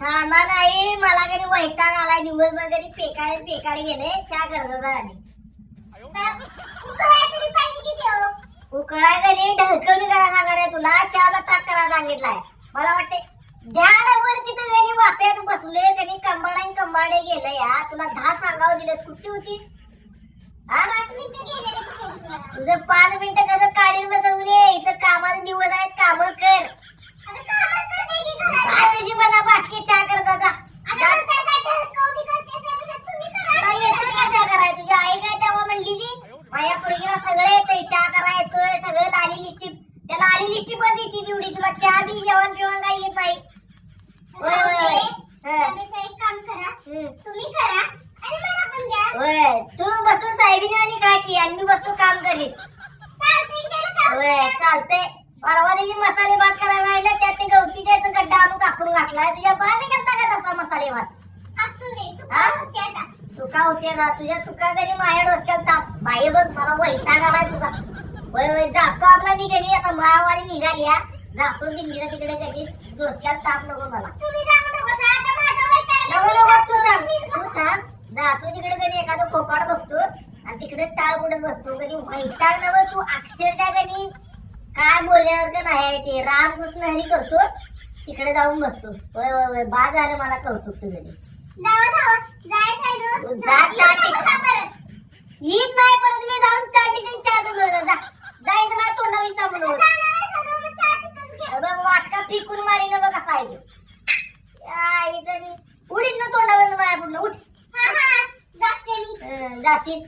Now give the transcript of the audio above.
थांबा नाही मला कधी वैताग आलाय दिवसभर कधी पेकाळे पेकाळे गेले चहा करत आधी. उकळाय कधी? ढळकवणी करा सांगणार आहे तुला चहाचा ताक करा सांगितलाय. मला वाटते ध्यानावर तिथे कधी वाप्यात बसले कधी कंबाडा कंबाडे गेले या तुला दहा सांगावं दिलं. कुठची होतीस. तुझं पाच मिनिटं कसं काढीन बसवून ये? माझ्या पोरगीला सगळं येतंय चहा करा येतोय सगळं लाली लिस्टी. त्याला आली लिस्टी पण देते तेवढी तुला चहा बी जेवण बिवण काही येत नाही. होय होय. होय. त्यापेक्षा एक काम करा. तुम्ही करा आणि मला पण द्या. होय तू बसून साहेबीने आणि काय की आणि मी बसतो काम करीत. चालतंय की त्याला काम होय चालतंय. परवा दिवशी मसाले भात करायला आणले त्यात ते गवतीच्या याचं गड्डा आणून कापून घातलाय. तुझ्या बाने केलता का तसा मसाले भात असू दे हा? चुका होते आता चुका होते ना तुझ्या चुका कधी माझ्या डोसक्यात ताप बाई बघ मला वैताग आलाय तुझा. होय होय जातो आपला मी कधी आता माळवारी निघाली या जातो दिल्लीला तिकडे कधी डोसक्यात ताप नको मला. नका नको आला. तू थांब. तुम्हीच तू थांब. जातो तिकडे कधी एखादं खोपाड बघतो. आणि तिकडेच टाळ पुढे बसतो कधी वैताग नव तू अक्षरशः कधी काय बोलण्यासारखं नाही आहे ते. रामकृष्ण हरी करतो तिकडे जाऊन बसतो. होय होय होय बा झालं मला कौतुक तुझं. ते. ना. नाही परत मी जाऊन चार डिझाईन चार जा जा इथं माझ्या तोंडावीस बघ वाटका फिकून मारी बघ कसा आहे उडीत ना तोंडावर पुढलं उठ जाते मी. जातीस